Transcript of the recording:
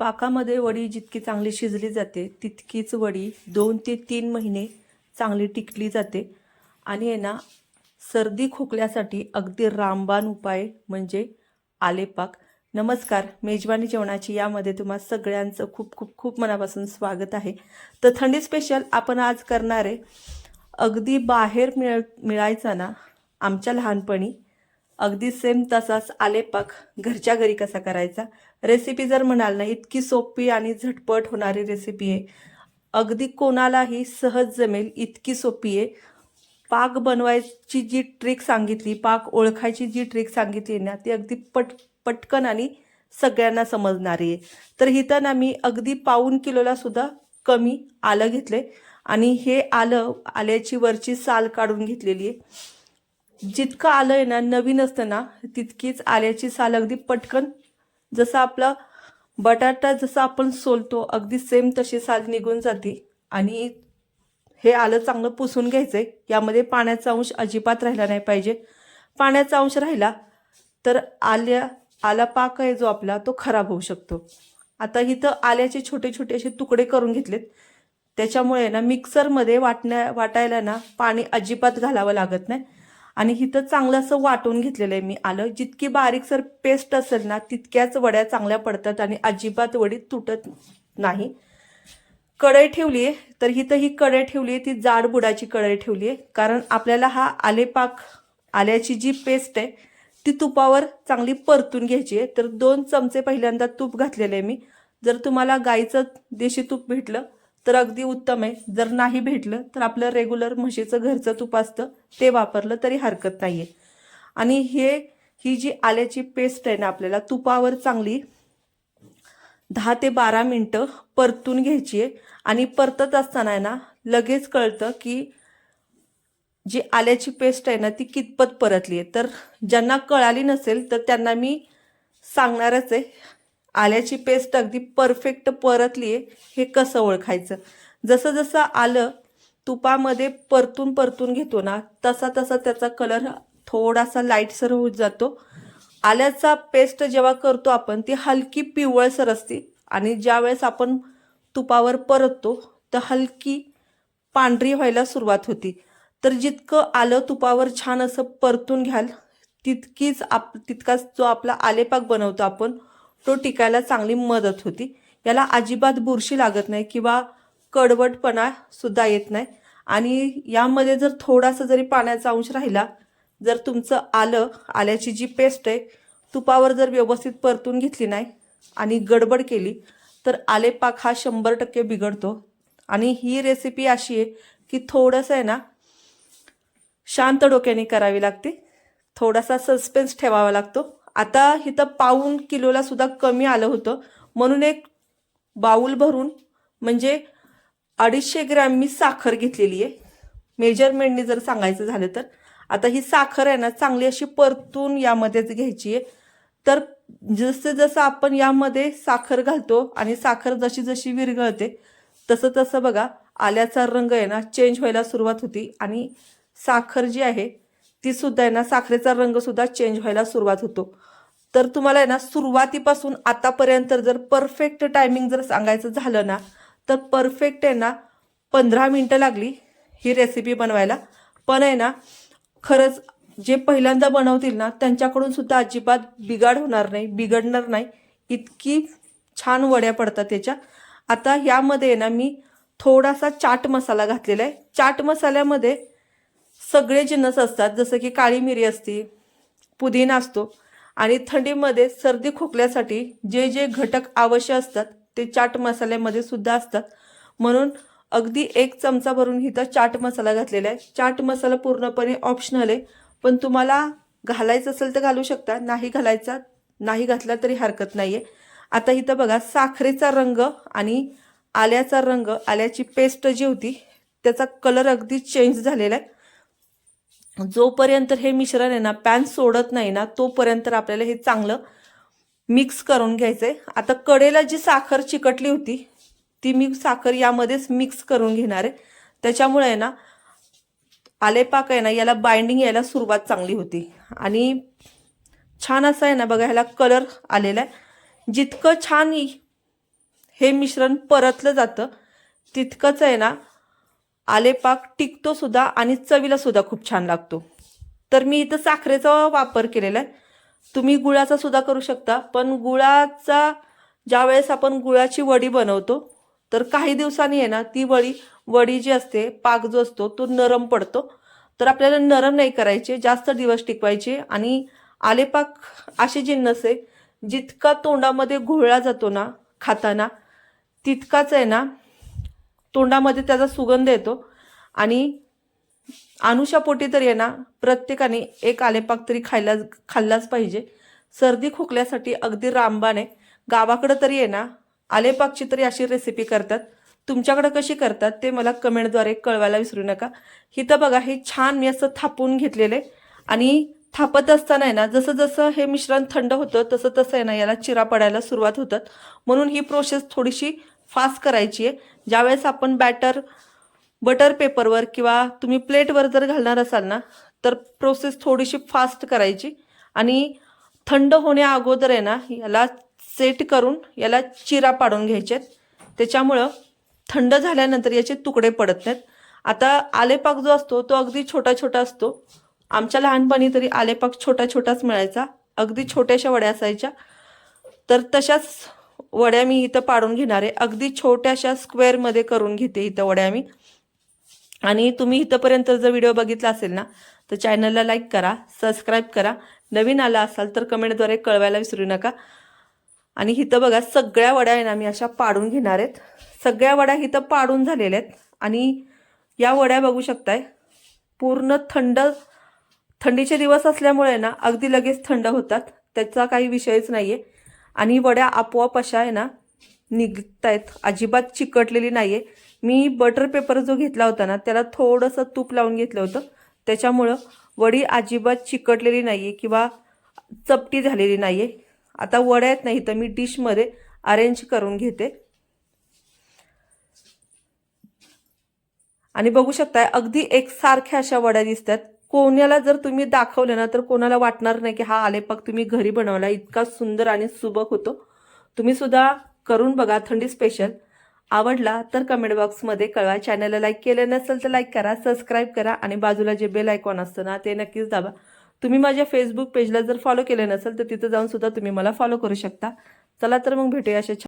पाकामध्ये वडी जितकी चांगली शिजली जाते तितकीच वडी दोन ते तीन महिने चांगली टिकली जाते. आणि आहे ना सर्दी खोकल्यासाठी अगदी रामबाण उपाय म्हणजे आलेपाक. नमस्कार मेजवानी जेवणाची यामध्ये तुम्हा सगळ्यांचं खूप खूप खूप मनापासून स्वागत आहे. तर थंडी स्पेशल आपण आज करणारे अगदी बाहेर मिळ मिळायचा ना आमच्या लहानपणी अगदी सेम तसाच आलेपाक घरच्या घरी कसा करायचा? रेसिपी जर म्हणाल ना इतकी सोपी आणि झटपट होणारी रेसिपी आहे. अगदी कोणालाही सहज जमेल इतकी सोपी आहे. पाक बनवायची जी ट्रिक सांगितली पाक ओळखायची जी ट्रिक सांगितली ना ती अगदी पट पटकन आणि सगळ्यांना समजणारी आहे. तर हिथं ना मी अगदी पाऊन किलोला सुद्धा कमी आलं घेतलं आणि हे आलं आल्याची वरची साल काढून घेतलेली आहे. जितकं आलं आहे ना नवीन असतं ना तितकीच आल्याची साल अगदी पटकन जसं आपला बटाटा जसं आपण सोलतो अगदी सेम तशी साल निघून जाते. आणि हे आलं चांगलं पुसून घ्यायचं आहे यामध्ये पाण्याचा अंश अजिबात राहिला नाही पाहिजे. पाण्याचा अंश राहिला तर आल्या आला पाक आहे जो आपला तो खराब होऊ शकतो. आता इथं आल्याचे छोटे छोटे असे तुकडे करून घेतलेत. त्याच्यामुळे ना मिक्सरमध्ये वाटण्या वाटायला ना पाणी अजिबात घालावं लागत नाही. आणि इथं चांगलं असं वाटून घेतलेलं आहे मी. आलं जितकी बारीकसर पेस्ट असेल ना तितक्याच वड्या चांगल्या पडतात आणि अजिबात वडी तुटत नाही. कढई ठेवली आहे तर इथं ही कढई ठेवली आहे ती जाड बुडाची कढई ठेवली आहे कारण आपल्याला हा आलेपाक आल्याची जी पेस्ट आहे ती तुपावर चांगली परतून घ्यायची आहे तर दोन चमचे पहिल्यांदा तूप घातलेलं आहे मी. जर तुम्हाला गाईचं देशी तूप भेटलं तर अगदी उत्तम आहे. जर नाही भेटलं तर आपलं रेग्युलर म्हशीचं घरचं तूप असतं ते वापरलं तरी हरकत नाही आहे आणि हे ही जी आल्याची पेस्ट आहे ना आपल्याला तुपावर चांगली दहा ते बारा मिनटं परतून घ्यायची आहे. आणि परतत असताना आहे ना लगेच कळतं की जी आल्याची पेस्ट आहे ना ती कितपत परतली आहे. तर ज्यांना कळाली नसेल तर त्यांना मी सांगणारच आहे. आल्याची पेस्ट अगदी परफेक्ट परतली आहे हे कसं ओळखायचं? जसं जसं आलं तुपामध्ये परतून परतून घेतो ना तसा तसा त्याचा कलर थोडासा लाईटसर होत जातो. आल्याचा पेस्ट जेव्हा करतो आपण ती हलकी पिवळसर असते आणि ज्यावेळेस आपण तुपावर परततो तर हलकी पांढरी व्हायला सुरुवात होती. तर जितकं आलं तुपावर छान असं परतून घ्याल तितकीच आप तितकाच जो आपला आलेपाक बनवतो आपण तो टिकायला चांगली मदत होती. याला अजिबात बुरशी लागत नाही किंवा कडवटपणा सुद्धा येत नाही. आणि यामध्ये जर थोडासा जरी पाण्याचा अंश राहिला जर तुमचं आलं आल्याची जी पेस्ट आहे तुपावर जर व्यवस्थित परतून घेतली नाही आणि गडबड केली तर आलेपाक हा शंभर टक्के बिघडतो. आणि ही रेसिपी अशी आहे की थोडंसं आहे ना शांत डोक्याने करावी लागते. थोडासा सस्पेन्स ठेवावा लागतो. आता इथं पाऊन किलोला सुद्धा कमी आलं होतं. म्हणून एक बाऊल भरून म्हणजे अडीचशे ग्रॅम मी साखर घेतलेली आहे. मेजरमेंटने जर सांगायचं झालं तर. आता ही साखर आहे ना चांगली अशी परतून यामध्येच घ्यायची आहे. तर जसं जसं आपण यामध्ये साखर घालतो आणि साखर जशी जशी विरघळते तसं तसं बघा आल्याचा रंग आहे ना चेंज व्हायला सुरुवात होती. आणि साखर जी आहे ती सुद्धा आहे ना साखरेचा रंगसुद्धा चेंज व्हायला सुरुवात होतो. तर तुम्हाला आहे ना सुरुवातीपासून आतापर्यंत जर परफेक्ट टायमिंग जर सांगायचं झालं ना तर परफेक्ट आहे ना पंधरा मिनटं लागली ही रेसिपी बनवायला. पण आहे ना खरंच जे पहिल्यांदा बनवतील ना त्यांच्याकडून सुद्धा अजिबात बिघाड होणार नाही बिघडणार नाही. इतकी छान वड्या पडतात त्याच्या. आता यामध्ये आहे ना मी थोडासा चाट मसाला घातलेला आहे. चाट मसाल्यामध्ये सगळे जिन्नस असतात जसं की काळी मिरी असते पुदिना असतो. आणि थंडीमध्ये सर्दी खोकल्यासाठी जे जे घटक आवश्यक असतात ते चाट मसाल्यामध्ये सुद्धा असतात. म्हणून अगदी एक चमचा भरून इथं चाट मसाला घातलेला आहे. चाट मसाला पूर्णपणे ऑप्शनल आहे. पण तुम्हाला घालायचं असेल तर घालू शकता नाही घालायचा नाही घातला तरी हरकत नाही आहे आता इथं बघा साखरेचा रंग आणि आल्याचा रंग आल्याची पेस्ट जी होती त्याचा कलर अगदी चेंज झालेला आहे. जोपर्यंत हे मिश्रण आहे ना पॅन सोडत नाही ना तोपर्यंत आपल्याला हे चांगलं मिक्स करून घ्यायचं आहे आता कडेला जी साखर चिकटली होती ती मी साखर यामध्येच मिक्स करून घेणार आहे. त्याच्यामुळे आहे ना आलेपाक आहे ना याला बाइंडिंग यायला सुरुवात चांगली होती. आणि छान असं आहे ना बघा ह्याला कलर आलेला आहे. जितकं छान हे मिश्रण परतलं जातं तितकंच आहे ना आलेपाक टिकतो सुद्धा आणि चवीला सुद्धा खूप छान लागतो. तर मी इथं साखरेचा वापर केलेला आहे. तुम्ही गुळाचा सुद्धा करू शकता पण गुळाचा ज्यावेळेस आपण गुळाची वडी बनवतो तर काही दिवसांनी आहे ना ती वडी वडी जी असते पाक जो असतो तो नरम पडतो. तर आपल्याला नरम नाही करायचे जास्त दिवस टिकवायचे आणि आलेपाक असे जिन्नस आहे जितका तोंडामध्ये घोळला जातो ना खाताना तितकाच आहे ना तोंडामध्ये त्याचा सुगंध येतो. आणि अनुषापोटी तरी आहे ना प्रत्येकाने एक आलेपाक तरी खायला खाल्लाच पाहिजे. सर्दी खोकल्यासाठी अगदी रामबाण आहे. गावाकडं तरी आहे ना आलेपाकची तरी अशी रेसिपी करतात. तुमच्याकडं कशी करतात ते मला कमेंटद्वारे कळवायला विसरू नका. इथं बघा हे छान मी असं थापून घेतलेलं आहे. आणि थापत असताना आहे ना जसं जसं हे मिश्रण थंड होतं तसं तसं आहे ना याला चिरा पडायला सुरुवात होतात. म्हणून ही प्रोसेस थोडीशी फास्ट करायची आहे. ज्यावेळेस आपण बॅटर बटर पेपरवर किंवा तुम्ही प्लेटवर जर घालणार असाल ना तर प्रोसेस थोडीशी फास्ट करायची. आणि थंड होण्या अगोदर आहे ना याला सेट करून याला चिरा पाडून घ्यायचे त्याच्यामुळं थंड झाल्यानंतर याचे तुकडे पडत नाहीत. आता आलेपाक जो असतो तो अगदी छोटा छोटा असतो. आमच्या लहानपणी तरी आलेपाक छोटा छोटाच मिळायचा. अगदी छोट्याशा वड्या असायच्या. तर तशाच वड्या मी इथं पाडून घेणार आहे. अगदी छोट्याशा स्क्वेअरमध्ये करून घेते इथं वड्या मी. आणि तुम्ही इथंपर्यंत जर व्हिडिओ बघितला असेल ना तर चॅनलला लाईक करा सबस्क्राईब करा. नवीन आला असाल तर कमेंटद्वारे कळवायला विसरू नका. आणि इथं बघा सगळ्या वड्या आहे ना मी अशा पाडून घेणार आहेत. सगळ्या वड्या इथं पाडून झालेल्या आहेत. आणि या वड्या बघू शकताय पूर्ण थंड थंडीचे दिवस असल्यामुळे ना अगदी लगेच थंड होतात. त्याचा काही विषयच नाही आहे आणि वड्या आपोआप अशा आहे ना निघत आहेत अजिबात चिकटलेली नाही आहे मी बटर पेपर जो घेतला होता ना त्याला थोडंसं तूप लावून घेतलं होतं. त्याच्यामुळं वडी अजिबात चिकटलेली नाही आहे किंवा चपटी झालेली नाही आहे आता वड्या आहेत नाही तर मी डिशमध्ये अरेंज करून घेते. आणि बघू शकताय अगदी एकसारख्या अशा वड्या दिसतात. कोणाला जर तुम्ही दाखवलं ना तर कोणाला वाटणार नाही की हा आलेपाक तुम्ही घरी बनवला इतका सुंदर आणि सुबक होतो. तुम्ही सुद्धा करून बघा थंडी स्पेशल आवडला तर कमेंट बॉक्समध्ये कळवा. चॅनलला लाईक केलं नसेल तर लाईक करा सबस्क्राईब करा आणि बाजूला जे बेल आयकॉन असतं ना ते नक्कीच दाबा. तुम्ही माझ्या फेसबुक पेजला जर फॉलो केलं नसेल तर तिथं जाऊन सुद्धा तुम्ही मला फॉलो करू शकता. चला तर मग भेटूया अशा